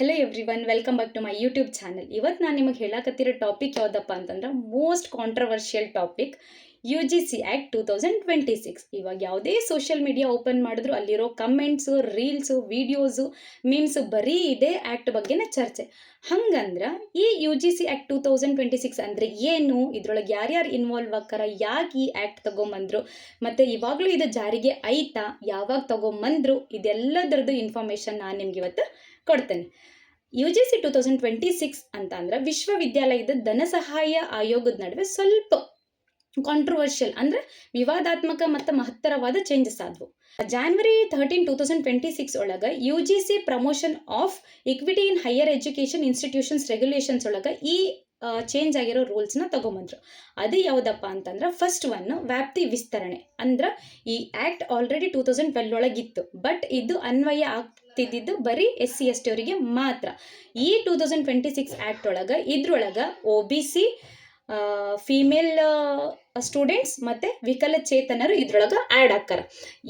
Hello everyone welcome back to my YouTube channel ಇವತ್ತು ನಾನು ನಿಮಗೆ ಹೇಳಕತ್ತಿರೋ ಟಾಪಿಕ್ ಯಾವುದಪ್ಪ ಅಂತಂದ್ರೆ most controversial topic U G C act two thousand twenty six ಇವಾಗ ಯಾವುದೇ ಸೋಷಿಯಲ್ ಮೀಡಿಯಾ ಓಪನ್ ಮಾಡಿದ್ರು ಅಲ್ಲಿರೋ ಕಮೆಂಟ್ಸು ರೀಲ್ಸು ವೀಡಿಯೋಸು ಮೀಮ್ಸು ಬರೀ ಇದೆ ಆ್ಯಕ್ಟ್ ಬಗ್ಗೆನೇ ಚರ್ಚೆ. ಹಂಗಂದ್ರೆ ಈ U G C act two thousand twenty six ಅಂದರೆ ಏನು? ಇದ್ರೊಳಗೆ ಯಾರ್ಯಾರು ಇನ್ವಾಲ್ವ್ ಆಕಾರ ಯಾಕೆ ಈ ಆ್ಯಕ್ಟ್ ತೊಗೊಂಬಂದ್ರು? ಮತ್ತು ಇವಾಗಲೂ ಇದು ಜಾರಿಗೆ ಐತಾ ಯಾವಾಗ ತೊಗೊಂಬಂದ್ರು? ಇದೆಲ್ಲದರದ್ದು ಇನ್ಫಾರ್ಮೇಷನ್ ನಾನು ನಿಮ್ಗೆ ಇವತ್ತು ಕೊಡ್ತೇನೆ. U G C two thousand twenty six ಅಂತ ಅಂದ್ರೆ ವಿಶ್ವವಿದ್ಯಾಲಯದ ಧನ ಸಹಾಯ ಆಯೋಗದ ನಡುವೆ ಸ್ವಲ್ಪ ಕಾಂಟ್ರವರ್ಷಿಯಲ್ ಅಂದ್ರೆ ವಿವಾದಾತ್ಮಕ ಮತ್ತು ಮಹತ್ತರವಾದ ಚೇಂಜಸ್ ಆದವು. January thirteen two thousand twenty six ಒಳಗೆ U G C promotion of equity in higher education institutions regulations ಒಳಗೆ ಈ ಚೇಂಜ್ ಆಗಿರೋ ರೂಲ್ಸ್ನ ತೊಗೊಂಬಂದರು. ಅದು ಯಾವುದಪ್ಪ ಅಂತಂದ್ರೆ ಫಸ್ಟ್ ಒನ್ ವ್ಯಾಪ್ತಿ ವಿಸ್ತರಣೆ. ಅಂದ್ರೆ ಈ act already two thousand twelve ಒಳಗಿತ್ತು but ಇದು ಅನ್ವಯ ಆಗ್ತಿದ್ದಿದ್ದು ಬರೀ ಎಸ್ ಸಿ ಎಸ್ ಟಿ ಅವರಿಗೆ ಮಾತ್ರ. ಈ two thousand twenty six act ಒಳಗೆ, ಇದ್ರೊಳಗೆ O B C female students ಮತ್ತು ವಿಕಲಚೇತನರು ಇದ್ರೊಳಗೆ ಆ್ಯಡ್ ಆಗ್ತಾರೆ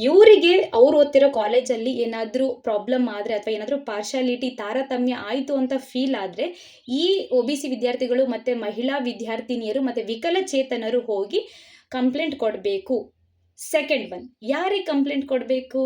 ಇವರಿಗೆ ಅವ್ರು ಓದ್ತಿರೋ ಕಾಲೇಜಲ್ಲಿ ಏನಾದರೂ ಪ್ರಾಬ್ಲಮ್ ಆದರೆ ಅಥವಾ ಏನಾದರೂ ಪಾರ್ಶಾಲಿಟಿ ತಾರತಮ್ಯ ಆಯಿತು ಅಂತ ಫೀಲ್ ಆದರೆ ಈ ಒ ಬಿ ಸಿ ವಿದ್ಯಾರ್ಥಿಗಳು ಮತ್ತು ಮಹಿಳಾ ವಿದ್ಯಾರ್ಥಿನಿಯರು ಮತ್ತು ವಿಕಲಚೇತನರು ಹೋಗಿ ಕಂಪ್ಲೇಂಟ್ ಕೊಡಬೇಕು. ಸೆಕೆಂಡ್ ಒನ್ ಯಾರಿಗೆ ಕಂಪ್ಲೇಂಟ್ ಕೊಡಬೇಕು?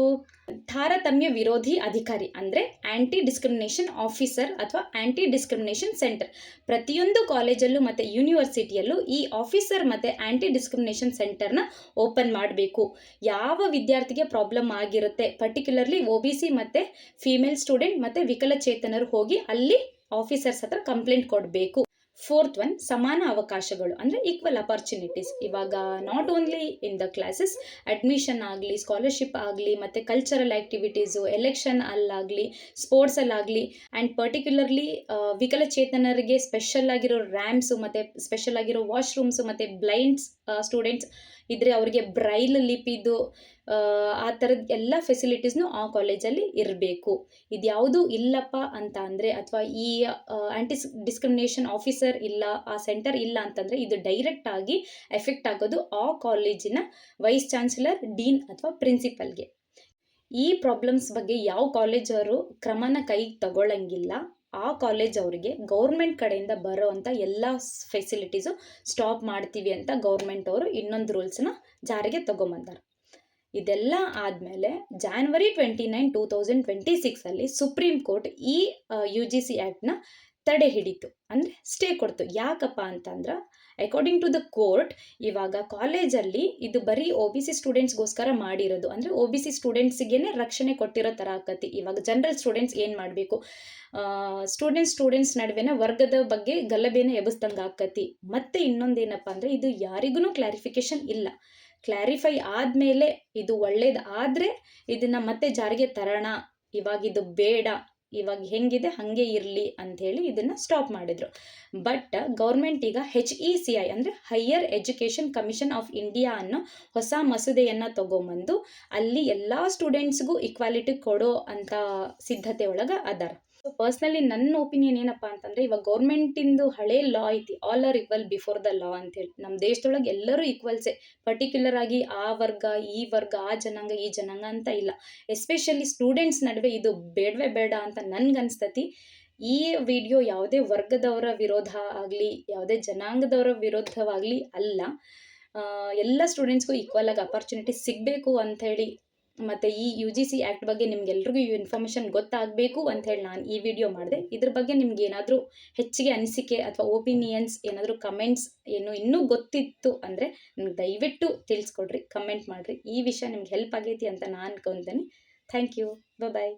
ತಾರತಮ್ಯ ವಿರೋಧಿ ಅಧಿಕಾರಿ, ಅಂದರೆ ಆ್ಯಂಟಿ ಡಿಸ್ಕ್ರಿಮಿನೇಷನ್ ಆಫೀಸರ್ ಅಥವಾ ಆ್ಯಂಟಿ ಡಿಸ್ಕ್ರಿಮಿನೇಷನ್ ಸೆಂಟರ್ ಪ್ರತಿಯೊಂದು ಕಾಲೇಜಲ್ಲೂ ಮತ್ತು ಯೂನಿವರ್ಸಿಟಿಯಲ್ಲೂ ಈ ಆಫೀಸರ್ ಮತ್ತು ಆ್ಯಂಟಿ ಡಿಸ್ಕ್ರಿಮಿನೇಷನ್ ಸೆಂಟರ್ನ ಓಪನ್ ಮಾಡಬೇಕು. ಯಾವ ವಿದ್ಯಾರ್ಥಿಗೆ ಪ್ರಾಬ್ಲಮ್ ಆಗಿರುತ್ತೆ? ಪರ್ಟಿಕ್ಯುಲರ್ಲಿ ಒ ಬಿ ಸಿ ಮತ್ತು ಫೀಮೇಲ್ ಸ್ಟೂಡೆಂಟ್ ಮತ್ತು ವಿಕಲಚೇತನರು ಹೋಗಿ ಅಲ್ಲಿ ಆಫೀಸರ್ಸ್ ಹತ್ರ ಕಂಪ್ಲೇಂಟ್ ಕೊಡಬೇಕು. ಫೋರ್ತ್ ಒನ್ ಸಮಾನ ಅವಕಾಶಗಳು, ಅಂದರೆ ಈಕ್ವಲ್ ಅಪರ್ಚುನಿಟೀಸ್ ಇವಾಗ not only in the classes admission ಆಗಲಿ ಸ್ಕಾಲರ್ಶಿಪ್ ಆಗಲಿ, ಮತ್ತು ಕಲ್ಚರಲ್ ಆ್ಯಕ್ಟಿವಿಟೀಸು ಎಲೆಕ್ಷನ್ ಅಲ್ಲಾಗಲಿ ಸ್ಪೋರ್ಟ್ಸಲ್ಲಾಗಲಿ ಆ್ಯಂಡ್ ಪರ್ಟಿಕ್ಯುಲರ್ಲಿ ವಿಕಲಚೇತನರಿಗೆ ಸ್ಪೆಷಲ್ ಆಗಿರೋ ರ್ಯಾಮ್ಸು ಮತ್ತು ಸ್ಪೆಷಲ್ ಆಗಿರೋ ವಾಶ್ರೂಮ್ಸು ಮತ್ತು ಬ್ಲೈಂಡ್ಸ್ ಸ್ಟೂಡೆಂಟ್ಸ್ ಇದ್ರೆ ಅವರಿಗೆ ಬ್ರೈಲ್ ಲಿಪಿದು, ಆ ಥರದ ಎಲ್ಲ ಫೆಸಿಲಿಟೀಸ್ನು ಆ ಕಾಲೇಜಲ್ಲಿ ಇರಬೇಕು. ಇದ್ಯಾವುದು ಇಲ್ಲಪ್ಪ ಅಂತ ಅಂದರೆ, ಅಥವಾ ಈ ಆ್ಯಂಟಿ ಡಿಸ್ಕ್ರಿಮಿನೇಷನ್ ಆಫೀಸರ್ ಇಲ್ಲ, ಆ ಸೆಂಟರ್ ಇಲ್ಲ ಅಂತಂದ್ರೆ ಇದು ಡೈರೆಕ್ಟ್ ಆಗಿ ಎಫೆಕ್ಟ್ ಆಗೋದು ಆ ಕಾಲೇಜಿನ ವೈಸ್ ಚಾನ್ಸಲರ್ ಡೀನ್ ಅಥವಾ ಪ್ರಿನ್ಸಿಪಲ್ಗೆ ಈ ಪ್ರಾಬ್ಲಮ್ಸ್ ಬಗ್ಗೆ ಯಾವ ಕಾಲೇಜವರು ಕ್ರಮನ ಕೈಗೆ ತಗೊಳ್ಳಂಗಿಲ್ಲ ಆ ಕಾಲೇಜ್ ಅವರಿಗೆ ಗೌರ್ಮೆಂಟ್ ಕಡೆಯಿಂದ ಬರೋವಂಥ ಎಲ್ಲ ಫೆಸಿಲಿಟೀಸು ಸ್ಟಾಪ್ ಮಾಡ್ತೀವಿ ಅಂತ ಗೌರ್ಮೆಂಟ್ ಅವರು ಇನ್ನೊಂದು ರೂಲ್ಸ್ನ ಜಾರಿಗೆ ತಗೊಂಬಂದಾರೆ. ಇದೆಲ್ಲ ಆದಮೇಲೆ January twenty nine two thousand twenty ಸಿಕ್ಸಲ್ಲಿ supreme court ಈ ಯು ಜಿ ಸಿ ಆ್ಯಕ್ಟ್ನ ತಡೆ ಹಿಡಿತು. ಅಂದರೆ ಸ್ಟೇ ಕೊಡ್ತು. ಯಾಕಪ್ಪ ಅಂತಂದ್ರೆ ಅಕಾರ್ಡಿಂಗ್ ಟು ದ ಕೋರ್ಟ್ ಇವಾಗ ಕಾಲೇಜಲ್ಲಿ ಇದು ಬರೀ ಒ ಬಿ ಸಿ ಸ್ಟೂಡೆಂಟ್ಸ್ಗೋಸ್ಕರ ಮಾಡಿರೋದು. ಅಂದರೆ ಒ ಬಿ ಸಿ ಸ್ಟೂಡೆಂಟ್ಸಿಗೇ ರಕ್ಷಣೆ ಕೊಟ್ಟಿರೋ ಥರ ಆಕತಿ. ಇವಾಗ ಜನರಲ್ ಸ್ಟೂಡೆಂಟ್ಸ್ ಏನು ಮಾಡಬೇಕು? ಸ್ಟೂಡೆಂಟ್ಸ್ ಸ್ಟೂಡೆಂಟ್ಸ್ ನಡುವೆನ ವರ್ಗದ ಬಗ್ಗೆ ಗಲಭೆನ ಎಬ್ಬಿಸ್ದಂಗೆ ಆಕತಿ. ಮತ್ತು ಇನ್ನೊಂದೇನಪ್ಪ ಅಂದರೆ, ಇದು ಯಾರಿಗೂ ಕ್ಲಾರಿಫಿಕೇಶನ್ ಇಲ್ಲ. ಕ್ಲಾರಿಫೈ ಆದಮೇಲೆ ಇದು ಒಳ್ಳೇದು ಆದರೆ ಇದನ್ನು ಮತ್ತೆ ಜಾರಿಗೆ ತರೋಣ. ಇವಾಗಿದು ಬೇಡ. ಇವಾಗ ಹೆಂಗಿದೆ, ಹಾಗೆ ಇರಲಿ ಅಂಥೇಳಿ ಇದನ್ನು ಸ್ಟಾಪ್ ಮಾಡಿದರು. ಬಟ್ ಗೌರ್ಮೆಂಟ್ ಈಗ ಹೆಚ್ ಇ ಸಿ ಐ ಅಂದರೆ higher education commission of India ಅನ್ನೋ ಹೊಸ ಮಸೂದೆಯನ್ನು ತೊಗೊಂಬಂದು ಅಲ್ಲಿ ಎಲ್ಲ ಸ್ಟೂಡೆಂಟ್ಸ್ಗೂ ಇಕ್ವಾಲಿಟಿ ಕೊಡೋ ಅಂಥ ಸಿದ್ಧತೆ ಒಳಗೆ ಅದಾರ. ಪರ್ಸ್ನಲಿ ನನ್ನ ಒಪಿನಿಯನ್ ಏನಪ್ಪ ಅಂತಂದರೆ, ಇವಾಗ ಗೌರ್ಮೆಂಟಿಂದು ಹಳೆ ಲಾ ಐತಿ all are equal before the law ಅಂತೇಳಿ ನಮ್ಮ ದೇಶದೊಳಗೆ ಎಲ್ಲರೂ ಈಕ್ವಲ್ಸೆ ಪರ್ಟಿಕ್ಯುಲರ್ ಆಗಿ ಆ ವರ್ಗ, ಈ ವರ್ಗ, ಆ ಜನಾಂಗ, ಈ ಜನಾಂಗ ಅಂತ ಇಲ್ಲ. ಎಸ್ಪೆಷಲಿ ಸ್ಟೂಡೆಂಟ್ಸ್ ನಡುವೆ ಇದು ಬೇಡವೇ ಬೇಡ ಅಂತ ನನ್ಗನ್ಸ್ತತಿ ಈ ವಿಡಿಯೋ ಯಾವುದೇ ವರ್ಗದವರ ವಿರೋಧ ಆಗಲಿ, ಯಾವುದೇ ಜನಾಂಗದವರ ವಿರೋಧವಾಗಲಿ ಅಲ್ಲ. ಎಲ್ಲ ಸ್ಟೂಡೆಂಟ್ಸ್ಗೂ ಈಕ್ವಲ್ ಆಗಿ ಅಪರ್ಚುನಿಟಿ ಸಿಗಬೇಕು ಅಂಥೇಳಿ ಮತ್ತು ಈ ಯು ಜಿ ಸಿ ಆ್ಯಕ್ಟ್ ಬಗ್ಗೆ ನಿಮ್ಗೆಲ್ರಿಗೂ ಈ ಇನ್ಫಾರ್ಮೇಷನ್ ಗೊತ್ತಾಗಬೇಕು ಹೇಳಿ ನಾನು ಈ ವಿಡಿಯೋ ಮಾಡಿದೆ. ಇದ್ರ ಬಗ್ಗೆ ನಿಮ್ಗೆ ಏನಾದರೂ ಹೆಚ್ಚಿಗೆ ಅನಿಸಿಕೆ ಅಥವಾ ಒಪಿನಿಯನ್ಸ್ ಏನಾದರೂ ಕಮೆಂಟ್ಸ್ ಏನು ಇನ್ನೂ ಗೊತ್ತಿತ್ತು ಅಂದರೆ ನಿಮ್ಗೆ ದಯವಿಟ್ಟು ತಿಳಿಸ್ಕೊಡ್ರಿ ಕಮೆಂಟ್ ಮಾಡಿರಿ. ಈ ವಿಷಯ ನಿಮ್ಗೆ ಹೆಲ್ಪ್ ಆಗೈತಿ ಅಂತ ನಾನು ಅನ್ಕೊತೀನಿ. Thank you bye